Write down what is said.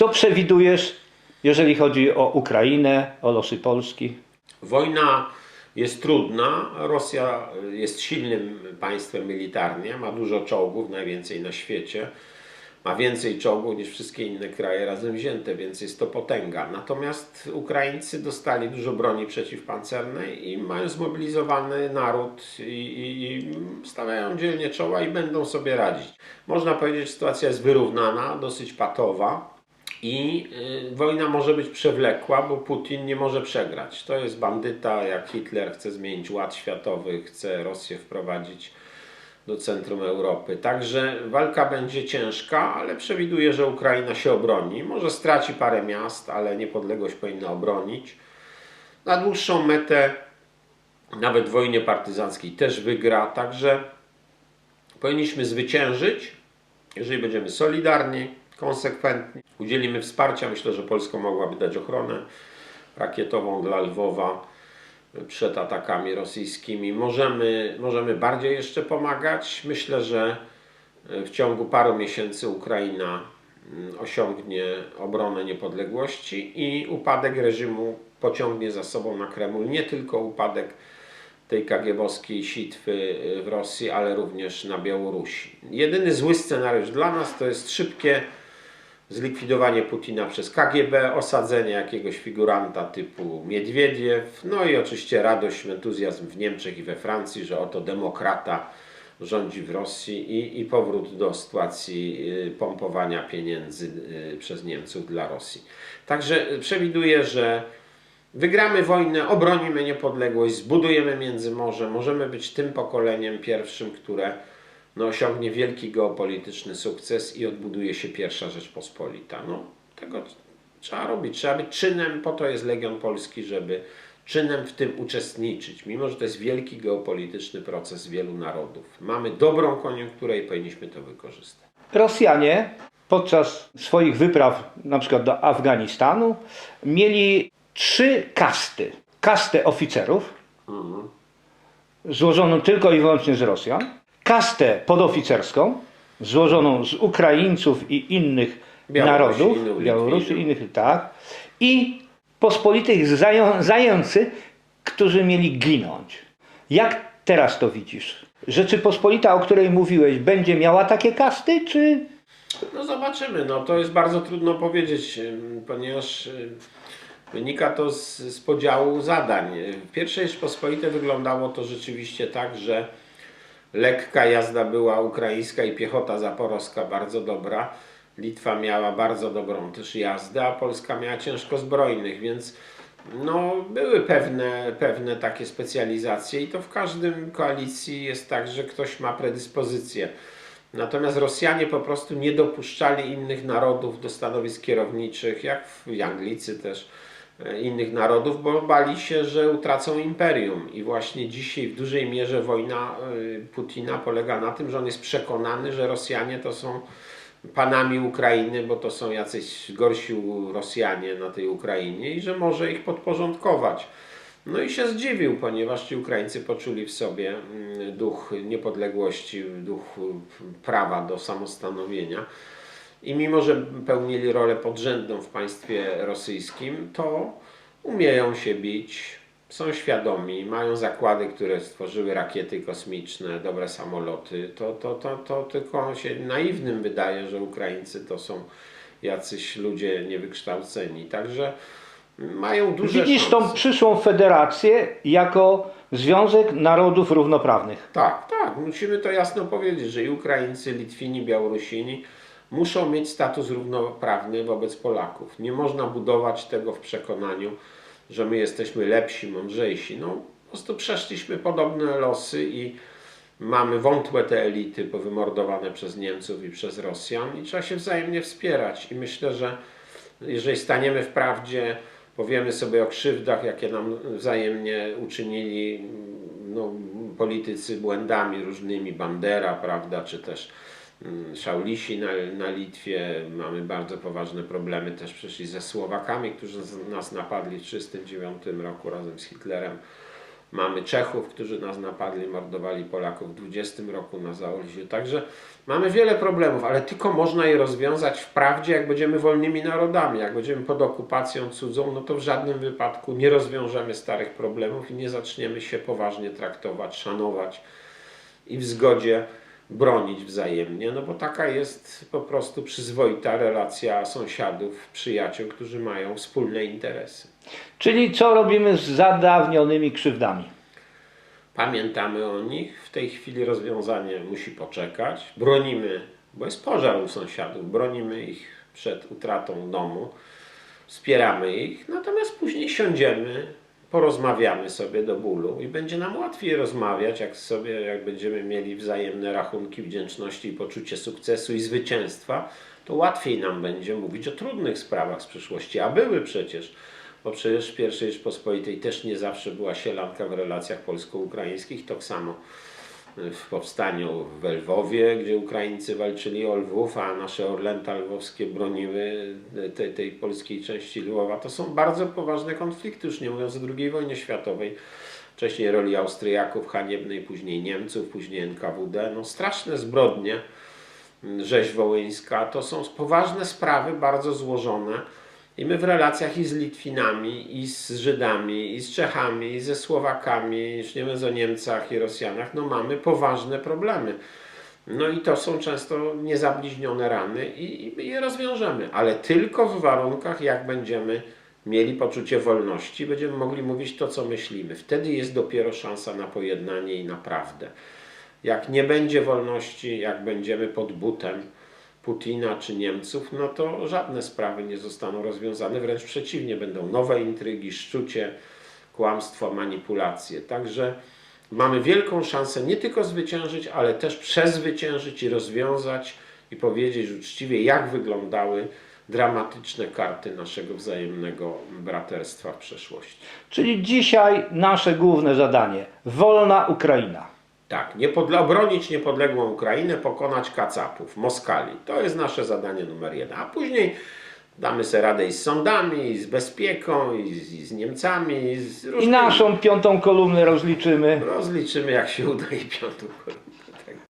Co przewidujesz, jeżeli chodzi o Ukrainę, o losy Polski? Wojna jest trudna. Rosja jest silnym państwem militarnie, ma dużo czołgów, najwięcej na świecie. Ma więcej czołgów niż wszystkie inne kraje razem wzięte, więc jest to potęga. Natomiast Ukraińcy dostali dużo broni przeciwpancernej i mają zmobilizowany naród i, i, i stawiają dzielnie czoła i będą sobie radzić. Można powiedzieć, że sytuacja jest wyrównana, dosyć patowa. I y, wojna może być przewlekła, bo Putin nie może przegrać. To jest bandyta, jak Hitler chce zmienić ład światowy, chce Rosję wprowadzić do centrum Europy. Także walka będzie ciężka, ale przewiduję, że Ukraina się obroni. Może straci parę miast, ale niepodległość powinna obronić. Na dłuższą metę, nawet w wojnie partyzanckiej też wygra. Także powinniśmy zwyciężyć, jeżeli będziemy solidarni, konsekwentni, udzielimy wsparcia. Myślę, że Polska mogłaby dać ochronę rakietową dla Lwowa przed atakami rosyjskimi. Możemy, możemy bardziej jeszcze pomagać. Myślę, że w ciągu paru miesięcy Ukraina mm, osiągnie obronę niepodległości i upadek reżimu pociągnie za sobą na Kreml nie tylko upadek tej kagiebowskiej sitwy w Rosji, ale również na Białorusi. Jedyny zły scenariusz dla nas to jest szybkie zlikwidowanie Putina przez KGB, osadzenie jakiegoś figuranta typu Miedwiediew, no i oczywiście radość, entuzjazm w Niemczech i we Francji, że oto demokrata rządzi w Rosji i, i powrót do sytuacji y, pompowania pieniędzy y, przez Niemców dla Rosji. Także y, przewiduję, że Wygramy wojnę, obronimy niepodległość, zbudujemy Międzymorze, możemy być tym pokoleniem pierwszym, które no, osiągnie wielki geopolityczny sukces i odbuduje się pierwsza Rzeczpospolita. No, tego trzeba robić, trzeba być czynem, po to jest Legion Polski, żeby czynem w tym uczestniczyć, mimo że to jest wielki geopolityczny proces wielu narodów. Mamy dobrą koniunkturę i powinniśmy to wykorzystać. Rosjanie podczas swoich wypraw, na przykład do Afganistanu, mieli trzy kasty. Kastę oficerów, złożoną tylko i wyłącznie z Rosjan, kastę podoficerską, złożoną z Ukraińców i innych Białorusi, narodów, Białorusi, Litwinów. innych, tak, i pospolitych zają, zający, którzy mieli ginąć. Jak teraz to widzisz? Rzeczypospolita, o której mówiłeś, będzie miała takie kasty, czy No zobaczymy, no to jest bardzo trudno powiedzieć, ponieważ wynika to z, z podziału zadań. W pierwszej Rzeczpospolitej wyglądało to rzeczywiście tak, że lekka jazda była ukraińska i piechota zaporowska bardzo dobra. Litwa miała bardzo dobrą też jazdę, a Polska miała ciężko zbrojnych, więc no, były pewne, pewne takie specjalizacje i to w każdym koalicji jest tak, że ktoś ma predyspozycję. Natomiast Rosjanie po prostu nie dopuszczali innych narodów do stanowisk kierowniczych, jak w- Anglicy też, innych narodów, bo bali się, że utracą imperium. I właśnie dzisiaj w dużej mierze wojna e, Putina polega na tym, że on jest przekonany, że Rosjanie to są panami Ukrainy, bo to są jacyś gorsi Rosjanie na tej Ukrainie i że może ich podporządkować. No i się zdziwił, ponieważ ci Ukraińcy poczuli w sobie mm, duch niepodległości, duch y, prawa do samostanowienia. I mimo, że pełnili rolę podrzędną w państwie rosyjskim, to umieją się bić, są świadomi, mają zakłady, które stworzyły rakiety kosmiczne, dobre samoloty. To, to, to, to tylko się naiwnym wydaje, że Ukraińcy to są jacyś ludzie niewykształceni. Także mają duże widzisz szanse. tą przyszłą federację jako Związek Narodów Równoprawnych? Tak, tak, musimy to jasno powiedzieć, że i Ukraińcy, Litwini, Białorusini muszą mieć status równoprawny wobec Polaków. Nie można budować tego w przekonaniu, że my jesteśmy lepsi, mądrzejsi. No, po prostu przeszliśmy podobne losy i mamy wątłe te elity powymordowane przez Niemców i przez Rosjan i trzeba się wzajemnie wspierać. I myślę, że jeżeli staniemy w prawdzie, powiemy sobie o krzywdach, jakie nam wzajemnie uczynili no, politycy błędami różnymi, Bandera, prawda, czy też Szaulisi na, na Litwie. Mamy bardzo poważne problemy też przeszli ze Słowakami, którzy nas napadli w 1939 roku razem z Hitlerem. Mamy Czechów, którzy nas napadli, mordowali Polaków w 20 roku na Zaolzie. Także mamy wiele problemów, ale tylko można je rozwiązać wprawdzie, jak będziemy wolnymi narodami. Jak będziemy pod okupacją cudzą, no to w żadnym wypadku nie rozwiążemy starych problemów i nie zaczniemy się poważnie traktować, szanować i w zgodzie bronić wzajemnie, no bo taka jest po prostu przyzwoita relacja sąsiadów, przyjaciół, którzy mają wspólne interesy. Czyli co robimy z zadawnionymi krzywdami? Pamiętamy o nich, w tej chwili rozwiązanie musi poczekać, bronimy, bo jest pożar u sąsiadów, bronimy ich przed utratą domu, wspieramy ich, natomiast później siądziemy, porozmawiamy sobie do bólu i będzie nam łatwiej rozmawiać, jak sobie, jak będziemy mieli wzajemne rachunki wdzięczności i poczucie sukcesu i zwycięstwa, to łatwiej nam będzie mówić o trudnych sprawach z przeszłości, a były przecież, bo przecież w I Rzeczpospolitej też nie zawsze była sielanka w relacjach polsko-ukraińskich, tak samo w powstaniu w Lwowie, gdzie Ukraińcy walczyli o Lwów, a nasze Orlęta lwowskie broniły tej, tej polskiej części Lwowa. To są bardzo poważne konflikty, już nie mówiąc o II wojnie światowej. Wcześniej roli Austriaków haniebnej, później Niemców, później NKWD. No straszne zbrodnie. Rzeź Wołyńska to są poważne sprawy, bardzo złożone. I my w relacjach i z Litwinami, i z Żydami, i z Czechami, i ze Słowakami, już nie mówiąc o Niemcach i Rosjanach, no mamy poważne problemy. No i to są często niezabliźnione rany i, i je rozwiążemy, ale tylko w warunkach, jak będziemy mieli poczucie wolności, będziemy mogli mówić to, co myślimy. Wtedy jest dopiero szansa na pojednanie i na prawdę. Jak nie będzie wolności, jak będziemy pod butem Putina czy Niemców, no to żadne sprawy nie zostaną rozwiązane, wręcz przeciwnie, będą nowe intrygi, szczucie, kłamstwo, manipulacje. Także mamy wielką szansę nie tylko zwyciężyć, ale też przezwyciężyć i rozwiązać i powiedzieć uczciwie, jak wyglądały dramatyczne karty naszego wzajemnego braterstwa w przeszłości. Czyli dzisiaj nasze główne zadanie wolna Ukraina. Tak, niepodle- obronić niepodległą Ukrainę, pokonać kacapów, Moskali. To jest nasze zadanie numer jeden. A później damy sobie radę i z sądami, i z bezpieką, i z, i z Niemcami, i z I różnymi. naszą piątą kolumnę rozliczymy. Rozliczymy jak się uda i piątą kolumnę.